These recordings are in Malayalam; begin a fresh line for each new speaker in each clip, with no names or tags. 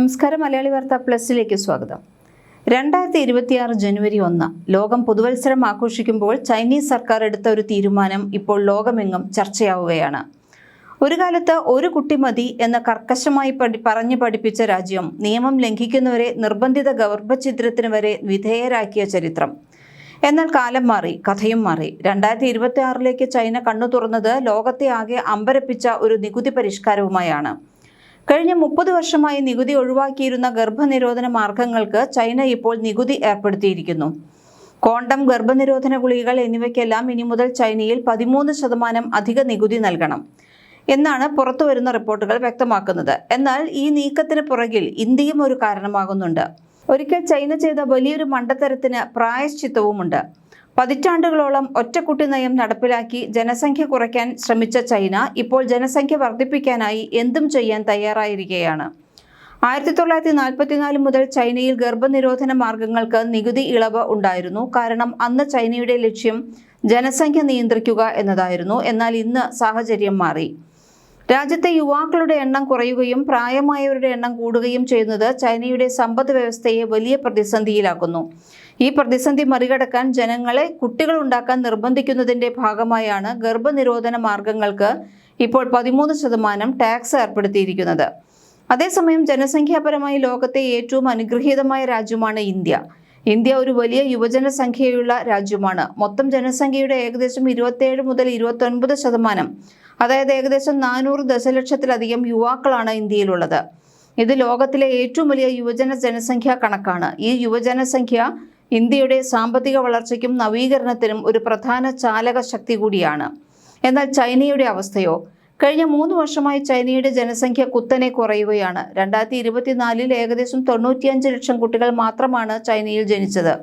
നമസ്കാരം മലയാളി വാർത്ത പ്ലസിലേക്ക് സ്വാഗതം. രണ്ടായിരത്തി ഇരുപത്തിയാറ് ജനുവരി ഒന്ന് ലോകം പുതുവത്സരം ആഘോഷിക്കുമ്പോൾ ചൈനീസ് സർക്കാർ എടുത്ത ഒരു തീരുമാനം ഇപ്പോൾ ലോകമെങ്ങും ചർച്ചയാവുകയാണ്. ഒരു കാലത്ത് ഒരു കുട്ടി മതി എന്ന് കർക്കശമായി പഠി പറഞ്ഞു പഠിപ്പിച്ച രാജ്യം നിയമം ലംഘിക്കുന്നവരെ നിർബന്ധിത ഗർഭഛിദ്രത്തിന് വരെ വിധേയരാക്കിയ ചരിത്രം. എന്നാൽ കാലം മാറി കഥയും മാറി. രണ്ടായിരത്തി ഇരുപത്തി ആറിലേക്ക് ചൈന കണ്ണു തുറന്നത് ലോകത്തെ ആകെ അമ്പരപ്പിച്ച ഒരു നികുതി പരിഷ്കാരവുമായാണ്. കഴിഞ്ഞ മുപ്പത് വർഷമായി നികുതി ഒഴിവാക്കിയിരുന്ന ഗർഭനിരോധന മാർഗങ്ങൾക്ക് ചൈന ഇപ്പോൾ നികുതി ഏർപ്പെടുത്തിയിരിക്കുന്നു. കോണ്ടം ഗർഭനിരോധന ഗുളികകൾ എന്നിവയ്ക്കെല്ലാം ഇനി മുതൽ ചൈനയിൽ പതിമൂന്ന് ശതമാനം അധിക നികുതി നൽകണം എന്നാണ് പുറത്തുവരുന്ന റിപ്പോർട്ടുകൾ വ്യക്തമാക്കുന്നത്. എന്നാൽ ഈ നീക്കത്തിന് പുറകിൽ ഇന്ത്യയും ഒരു കാരണമാകുന്നുണ്ട്. ഒരിക്കൽ ചൈന ചെയ്ത വലിയൊരു മണ്ടത്തരത്തിന് പ്രായശ്ചിത്തവുമുണ്ട്. പതിറ്റാണ്ടുകളോളം ഒറ്റക്കുട്ടി നയം നടപ്പിലാക്കി ജനസംഖ്യ കുറയ്ക്കാൻ ശ്രമിച്ച ചൈന ഇപ്പോൾ ജനസംഖ്യ വർദ്ധിപ്പിക്കാനായി എന്തും ചെയ്യാൻ തയ്യാറായിരിക്കുകയാണ്. ആയിരത്തി തൊള്ളായിരത്തി നാൽപ്പത്തിനാല് മുതൽ ചൈനയിൽ ഗർഭനിരോധന മാർഗങ്ങൾക്ക് നികുതി ഇളവ് ഉണ്ടായിരുന്നു. കാരണം അന്ന് ചൈനയുടെ ലക്ഷ്യം ജനസംഖ്യ നിയന്ത്രിക്കുക എന്നതായിരുന്നു. എന്നാൽ ഇന്ന് സാഹചര്യം മാറി. രാജ്യത്തെ യുവാക്കളുടെ എണ്ണം കുറയുകയും പ്രായമായവരുടെ എണ്ണം കൂടുകയും ചെയ്യുന്നത് ചൈനയുടെ സമ്പദ് വ്യവസ്ഥയെ വലിയ പ്രതിസന്ധിയിലാക്കുന്നു. ഈ പ്രതിസന്ധി മറികടക്കാൻ ജനങ്ങളെ കുട്ടികൾ ഉണ്ടാക്കാൻ നിർബന്ധിക്കുന്നതിന്റെ ഭാഗമായാണ് ഗർഭനിരോധന മാർഗങ്ങൾക്ക് ഇപ്പോൾ പതിമൂന്ന് ശതമാനം ടാക്സ് ഏർപ്പെടുത്തിയിരിക്കുന്നത്. അതേസമയം ജനസംഖ്യാപരമായി ലോകത്തെ ഏറ്റവും അനുഗ്രഹീതമായ രാജ്യമാണ് ഇന്ത്യ. ഇന്ത്യ ഒരു വലിയ യുവജനസംഖ്യയുള്ള രാജ്യമാണ്. മൊത്തം ജനസംഖ്യയുടെ ഏകദേശം ഇരുപത്തിയേഴ് മുതൽ ഇരുപത്തൊൻപത് ശതമാനം അതായത് ഏകദേശം നാനൂറ് ദശലക്ഷത്തിലധികം യുവാക്കളാണ് ഇന്ത്യയിലുള്ളത്. ഇത് ലോകത്തിലെ ഏറ്റവും വലിയ യുവജന ജനസംഖ്യ കണക്കാണ്. ഈ യുവജനസംഖ്യ ഇന്ത്യയുടെ സാമ്പത്തിക വളർച്ചയ്ക്കും നവീകരണത്തിനും ഒരു പ്രധാന ചാലക ശക്തി കൂടിയാണ്. എന്നാൽ ചൈനയുടെ അവസ്ഥയോ? കഴിഞ്ഞ മൂന്ന് വർഷമായി ചൈനയുടെ ജനസംഖ്യ കുത്തനെ കുറയുകയാണ്. രണ്ടായിരത്തി ഇരുപത്തിനാലിൽ ഏകദേശം തൊണ്ണൂറ്റിയഞ്ച് ലക്ഷം കുട്ടികൾ മാത്രമാണ് ചൈനയിൽ ജനിച്ചത്.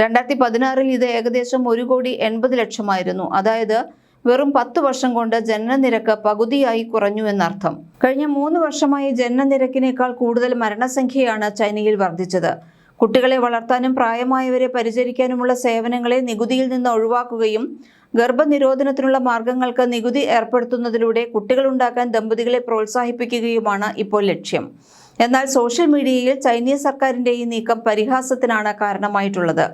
രണ്ടായിരത്തി പതിനാറിൽ ഇത് ഏകദേശം ഒരു കോടി എൺപത് ലക്ഷമായിരുന്നു. അതായത് വെറും പത്ത് വർഷം കൊണ്ട് ജനനനിരക്ക് പകുതിയായി കുറഞ്ഞു എന്നർത്ഥം. കഴിഞ്ഞ മൂന്ന് വർഷമായി ജനനനിരക്കിനേക്കാൾ കൂടുതൽ മരണസംഖ്യയാണ് ചൈനയിൽ വർദ്ധിച്ചത്. കുട്ടികളെ വളർത്താനും പ്രായമായവരെ പരിചരിക്കാനുമുള്ള സേവനങ്ങളെ നികുതിയിൽ നിന്ന് ഒഴിവാക്കുകയും ഗർഭനിരോധനത്തിനുള്ള മാർഗങ്ങൾക്ക് നികുതി ഏർപ്പെടുത്തുന്നതിലൂടെ കുട്ടികളുണ്ടാക്കാൻ ദമ്പതികളെ പ്രോത്സാഹിപ്പിക്കുകയുമാണ് ഇപ്പോൾ ലക്ഷ്യം. എന്നാൽ സോഷ്യൽ മീഡിയയിൽ ചൈനീസ് സർക്കാരിന്റെ ഈ നീക്കം പരിഹാസത്തിനാണ് കാരണമായിട്ടുള്ളത്.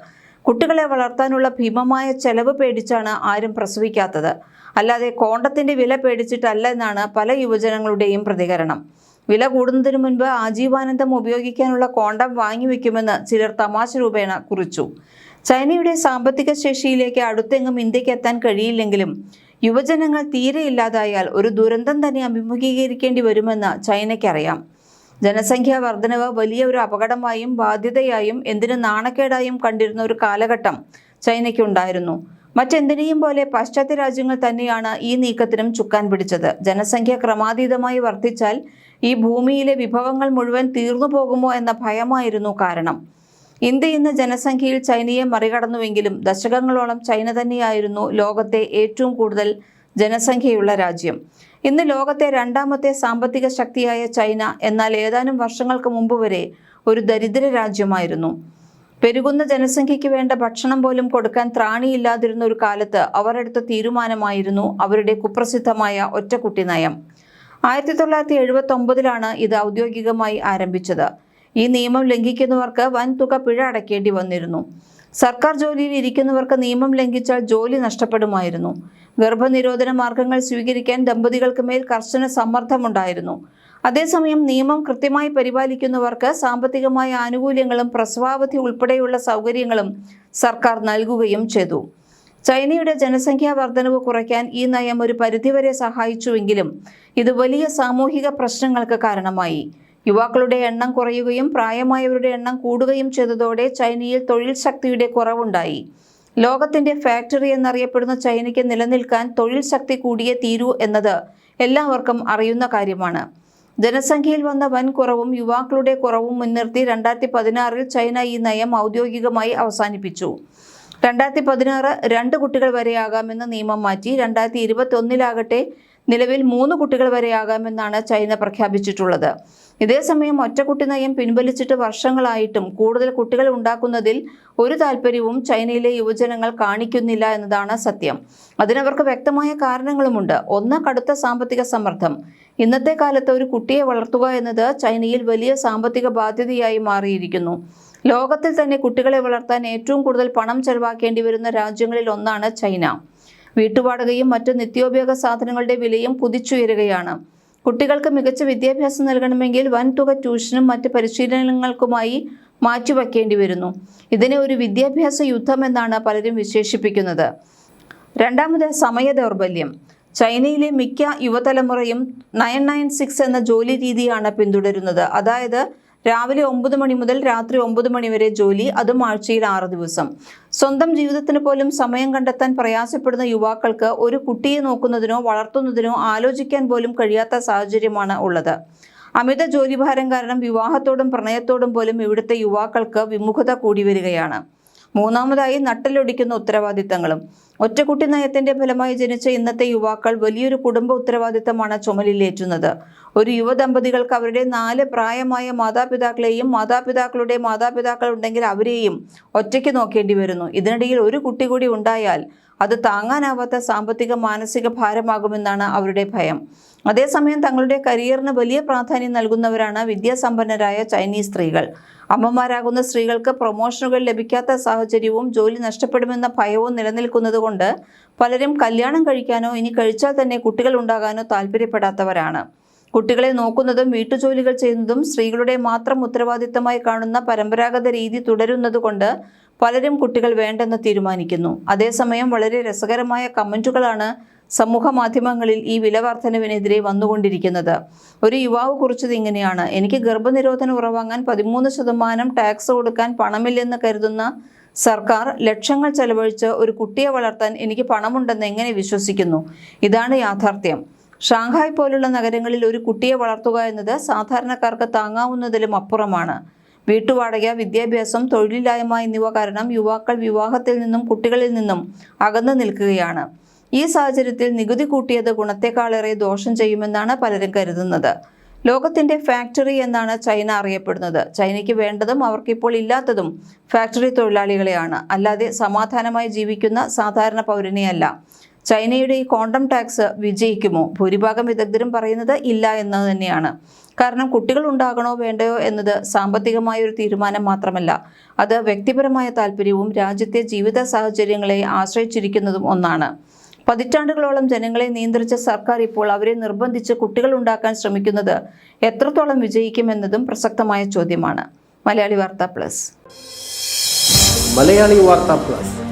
കുട്ടികളെ വളർത്താനുള്ള ഭീമമായ ചെലവ് പേടിച്ചാണ് ആരും പ്രസവിക്കാത്തത്. അല്ലാതെ കോണ്ടത്തിന്റെ വില പേടിച്ചിട്ടല്ല എന്നാണ് പല യുവജനങ്ങളുടെയും പ്രതികരണം. വില കൂടുന്നതിനു മുൻപ് ആജീവാനന്ദം ഉപയോഗിക്കാനുള്ള കോണ്ടം വാങ്ങിവെക്കുമെന്ന് ചിലർ തമാശ രൂപേണ കുറിച്ചു. ചൈനയുടെ സാമ്പത്തിക ശേഷിയിലേക്ക് അടുത്തെങ്ങും ഇന്ത്യയ്ക്ക് എത്താൻ കഴിയില്ലെങ്കിലും യുവജനങ്ങൾ തീരെ ഇല്ലാതായാൽ ഒരു ദുരന്തം തന്നെ അഭിമുഖീകരിക്കേണ്ടി വരുമെന്ന് ചൈനയ്ക്കറിയാം. ജനസംഖ്യാ വർധനവ് വലിയ ഒരു അപകടമായും ബാധ്യതയായും എന്തിനു നാണക്കേടായും കണ്ടിരുന്ന ഒരു കാലഘട്ടം ചൈനയ്ക്കുണ്ടായിരുന്നു. മറ്റെന്തിനേയും പോലെ പാശ്ചാത്യ രാജ്യങ്ങൾ തന്നെയാണ് ഈ നീക്കത്തിനും ചുക്കാൻ പിടിച്ചത്. ജനസംഖ്യ ക്രമാതീതമായി വർദ്ധിച്ചാൽ ഈ ഭൂമിയിലെ വിഭവങ്ങൾ മുഴുവൻ തീർന്നു പോകുമോ എന്ന ഭയമായിരുന്നു കാരണം. ഇന്ത്യ ഇന്ന് ജനസംഖ്യയിൽ ചൈനയെ മറികടന്നുവെങ്കിലും ദശകങ്ങളോളം ചൈന തന്നെയായിരുന്നു ലോകത്തെ ഏറ്റവും കൂടുതൽ ജനസംഖ്യയുള്ള രാജ്യം. ഇന്ന് ലോകത്തെ രണ്ടാമത്തെ സാമ്പത്തിക ശക്തിയായ ചൈന എന്നാൽ ഏതാനും വർഷങ്ങൾക്ക് മുമ്പ് വരെ ഒരു ദരിദ്ര രാജ്യമായിരുന്നു. പെരുകുന്ന ജനസംഖ്യയ്ക്ക് വേണ്ട ഭക്ഷണം പോലും കൊടുക്കാൻ ത്രാണിയില്ലാതിരുന്ന ഒരു കാലത്ത് അവരെടുത്ത തീരുമാനമായിരുന്നു അവരുടെ കുപ്രസിദ്ധമായ ഒറ്റക്കുട്ടി നയം. ആയിരത്തി തൊള്ളായിരത്തി എഴുപത്തി ഒമ്പതിലാണ് ഇത് ഔദ്യോഗികമായി ആരംഭിച്ചത്. ഈ നിയമം ലംഘിക്കുന്നവർക്ക് വൻ തുക പിഴ അടയ്ക്കേണ്ടി വന്നിരുന്നു. സർക്കാർ ജോലിയിൽ ഇരിക്കുന്നവർക്ക് നിയമം ലംഘിച്ചാൽ ജോലി നഷ്ടപ്പെടുമായിരുന്നു. ഗർഭനിരോധന മാർഗങ്ങൾ സ്വീകരിക്കാൻ ദമ്പതികൾക്ക് മേൽ കർശന സമ്മർദ്ദമുണ്ടായിരുന്നു. അതേസമയം നിയമം കൃത്യമായി പരിപാലിക്കുന്നവർക്ക് സാമ്പത്തികമായ ആനുകൂല്യങ്ങളും പ്രസവാവധി ഉൾപ്പെടെയുള്ള സൗകര്യങ്ങളും സർക്കാർ നൽകുകയും ചെയ്തു. ചൈനയുടെ ജനസംഖ്യാ വർധനവ് കുറയ്ക്കാൻ ഈ നയം ഒരു പരിധിവരെ സഹായിച്ചുവെങ്കിലും ഇത് വലിയ സാമൂഹിക പ്രശ്നങ്ങൾക്ക് കാരണമായി. യുവാക്കളുടെ എണ്ണം കുറയുകയും പ്രായമായവരുടെ എണ്ണം കൂടുകയും ചെയ്തതോടെ ചൈനയിൽ തൊഴിൽ ശക്തിയുടെ കുറവുണ്ടായി. ലോകത്തിന്റെ ഫാക്ടറി എന്നറിയപ്പെടുന്ന ചൈനയ്ക്ക് നിലനിൽക്കാൻ തൊഴിൽ ശക്തി കൂടിയേ തീരൂ എന്നത് എല്ലാവർക്കും അറിയുന്ന കാര്യമാണ്. ജനസംഖ്യയിൽ വന്ന വൻ കുറവും യുവാക്കളുടെ കുറവും മുൻനിർത്തി രണ്ടായിരത്തി പതിനാറിൽ ചൈന ഈ നയം ഔദ്യോഗികമായി അവസാനിപ്പിച്ചു. രണ്ടായിരത്തി പതിനാറ് രണ്ട് കുട്ടികൾ വരെയാകാമെന്ന നിയമം മാറ്റി രണ്ടായിരത്തി ഇരുപത്തി ഒന്നിലാകട്ടെ നിലവിൽ മൂന്ന് കുട്ടികൾ വരെയാകാമെന്നാണ് ചൈന പ്രഖ്യാപിച്ചിട്ടുള്ളത്. ഇതേസമയം ഒറ്റക്കുട്ടി നയം പിൻവലിച്ചിട്ട് വർഷങ്ങളായിട്ടും കൂടുതൽ കുട്ടികൾ ഉണ്ടാക്കുന്നതിൽ ഒരു താല്പര്യവും ചൈനയിലെ യുവജനങ്ങൾ കാണിക്കുന്നില്ല എന്നതാണ് സത്യം. അതിനവർക്ക് വ്യക്തമായ കാരണങ്ങളുമുണ്ട്. ഒന്ന് കടുത്ത സാമ്പത്തിക സമ്മർദ്ദം. ഇന്നത്തെ കാലത്ത് ഒരു കുട്ടിയെ വളർത്തുക എന്നത് ചൈനയിൽ വലിയ സാമ്പത്തിക ബാധ്യതയായി മാറിയിരിക്കുന്നു. ലോകത്തിൽ തന്നെ കുട്ടികളെ വളർത്താൻ ഏറ്റവും കൂടുതൽ പണം ചെലവാക്കേണ്ടി വരുന്ന രാജ്യങ്ങളിൽ ഒന്നാണ് ചൈന. വീട്ടുവാടകയും മറ്റു നിത്യോപയോഗ സാധനങ്ങളുടെ വിലയും കുതിച്ചുയരുകയാണ്. കുട്ടികൾക്ക് മികച്ച വിദ്യാഭ്യാസം നൽകണമെങ്കിൽ വൻതുക ട്യൂഷനും മറ്റ് പരിശീലനങ്ങൾക്കുമായി മാറ്റിവെക്കേണ്ടി വരുന്നു. ഇതിനെ ഒരു വിദ്യാഭ്യാസ യുദ്ധം എന്നാണ് പലരും വിശേഷിപ്പിക്കുന്നത്. രണ്ടാമത് സമയ ദൗർബല്യം. ചൈനയിലെ മിക്ക യുവതലമുറയും നയൻ നയൻ സിക്സ് എന്ന ജോലി രീതിയാണ് പിന്തുടരുന്നത്. അതായത് രാവിലെ ഒമ്പത് മണി മുതൽ രാത്രി ഒമ്പത് മണി വരെ ജോലി അതും ആഴ്ചയിൽ ആറ് ദിവസം. സ്വന്തം ജീവിതത്തിന് പോലും സമയം കണ്ടെത്താൻ പ്രയാസപ്പെടുന്ന യുവാക്കൾക്ക് ഒരു കുട്ടിയെ നോക്കുന്നതിനോ വളർത്തുന്നതിനോ ആലോചിക്കാൻ പോലും കഴിയാത്ത സാഹചര്യമാണ് ഉള്ളത്. അമിത ജോലിഭാരം കാരണം വിവാഹത്തോടും പ്രണയത്തോടും പോലും ഇവിടുത്തെ യുവാക്കൾക്ക് വിമുഖത കൂടി വരികയാണ്. മൂന്നാമതായി നട്ടലൊടിക്കുന്ന ഉത്തരവാദിത്തങ്ങളും. ഒറ്റക്കുട്ടി നയത്തിന്റെ ഫലമായി ജനിച്ച ഇന്നത്തെ യുവാക്കൾ വലിയൊരു കുടുംബ ഉത്തരവാദിത്തമാണ് ചുമലിലേറ്റുന്നത്. ഒരു യുവദമ്പതികൾക്ക് അവരുടെ നാല് പ്രായമായ മാതാപിതാക്കളെയും മാതാപിതാക്കളുടെ മാതാപിതാക്കൾ ഉണ്ടെങ്കിൽ അവരെയും ഒറ്റയ്ക്ക് നോക്കേണ്ടി വരുന്നു. ഇതിനിടയിൽ ഒരു കുട്ടി കൂടി ഉണ്ടായാൽ അത് താങ്ങാനാവാത്ത സാമ്പത്തിക മാനസിക ഭാരമാകുമെന്നാണ് അവരുടെ ഭയം. അതേസമയം തങ്ങളുടെ കരിയറിന് വലിയ പ്രാധാന്യം നൽകുന്നവരാണ് വിദ്യാസമ്പന്നരായ ചൈനീസ് സ്ത്രീകൾ. അമ്മമാരാകുന്ന സ്ത്രീകൾക്ക് പ്രൊമോഷനുകൾ ലഭിക്കാത്ത സാഹചര്യവും ജോലി നഷ്ടപ്പെടുമെന്ന ഭയവും നിലനിൽക്കുന്നതുകൊണ്ട് പലരും കല്യാണം കഴിക്കാനോ ഇനി കഴിച്ചാൽ തന്നെ കുട്ടികൾ ഉണ്ടാകാനോ താല്പര്യപ്പെടാത്തവരാണ്. കുട്ടികളെ നോക്കുന്നതും വീട്ടുജോലികൾ ചെയ്യുന്നതും സ്ത്രീകളുടെ മാത്രം ഉത്തരവാദിത്തമായി കാണുന്ന പരമ്പരാഗത രീതി തുടരുന്നതുകൊണ്ട് പലരും കുട്ടികൾ വേണ്ടെന്ന് തീരുമാനിക്കുന്നു. അതേസമയം വളരെ രസകരമായ കമന്റുകളാണ് സമൂഹ മാധ്യമങ്ങളിൽ ഈ വില വർധനവിനെതിരെ വന്നുകൊണ്ടിരിക്കുന്നത്. ഒരു യുവാവ് കുറിച്ചത് ഇങ്ങനെയാണ്. എനിക്ക് ഗർഭനിരോധനം ഉറവാങ്ങാൻ പതിമൂന്ന് ശതമാനം ടാക്സ് കൊടുക്കാൻ പണമില്ലെന്ന് കരുതുന്ന സർക്കാർ ലക്ഷങ്ങൾ ചെലവഴിച്ച് ഒരു കുട്ടിയെ വളർത്താൻ എനിക്ക് പണമുണ്ടെന്ന് എങ്ങനെ വിശ്വസിക്കുന്നു? ഇതാണ് യാഥാർത്ഥ്യം. ഷാങ്ഹായ് പോലുള്ള നഗരങ്ങളിൽ ഒരു കുട്ടിയെ വളർത്തുക എന്നത് സാധാരണക്കാർക്ക് താങ്ങാവുന്നതിലും അപ്പുറമാണ്. വീട്ടുവാടക വിദ്യാഭ്യാസം തൊഴിലില്ലായ്മ എന്നിവ കാരണം യുവാക്കൾ വിവാഹത്തിൽ നിന്നും കുട്ടികളിൽ നിന്നും അകന്നു നിൽക്കുകയാണ്. ഈ സാഹചര്യത്തിൽ നികുതി കൂട്ടിയത് ഗുണത്തെക്കാളേറെ ദോഷം ചെയ്യുമെന്നാണ് പലരും കരുതുന്നത്. ലോകത്തിന്റെ ഫാക്ടറി എന്നാണ് ചൈന അറിയപ്പെടുന്നത്. ചൈനയ്ക്ക് വേണ്ടതും അവർക്കിപ്പോൾ ഇല്ലാത്തതും ഫാക്ടറി തൊഴിലാളികളെയാണ്. അല്ലാതെ സമാധാനമായി ജീവിക്കുന്ന സാധാരണ പൗരനെയല്ല. ചൈനയുടെ ഈ കോണ്ടം ടാക്സ് വിജയിക്കുമോ? ഭൂരിഭാഗം വിദഗ്ധരും പറയുന്നത് ഇല്ല എന്ന് തന്നെയാണ്. കാരണം കുട്ടികൾ ഉണ്ടാകണോ വേണ്ടയോ എന്നത് സാമ്പത്തികമായ ഒരു തീരുമാനം മാത്രമല്ല. അത് വ്യക്തിപരമായ താല്പര്യവും രാജ്യത്തെ ജീവിത സാഹചര്യങ്ങളെ ആശ്രയിച്ചിരിക്കുന്നതും ഒന്നാണ്. പതിറ്റാണ്ടുകളോളം ജനങ്ങളെ നിയന്ത്രിച്ച സർക്കാർ ഇപ്പോൾ അവരെ നിർബന്ധിച്ച് കുട്ടികൾ ഉണ്ടാക്കാൻ ശ്രമിക്കുന്നത് എത്രത്തോളം വിജയിക്കുമെന്നതും പ്രസക്തമായ ചോദ്യമാണ്. Malayali Vartha plus.
Malayali Vartha plus.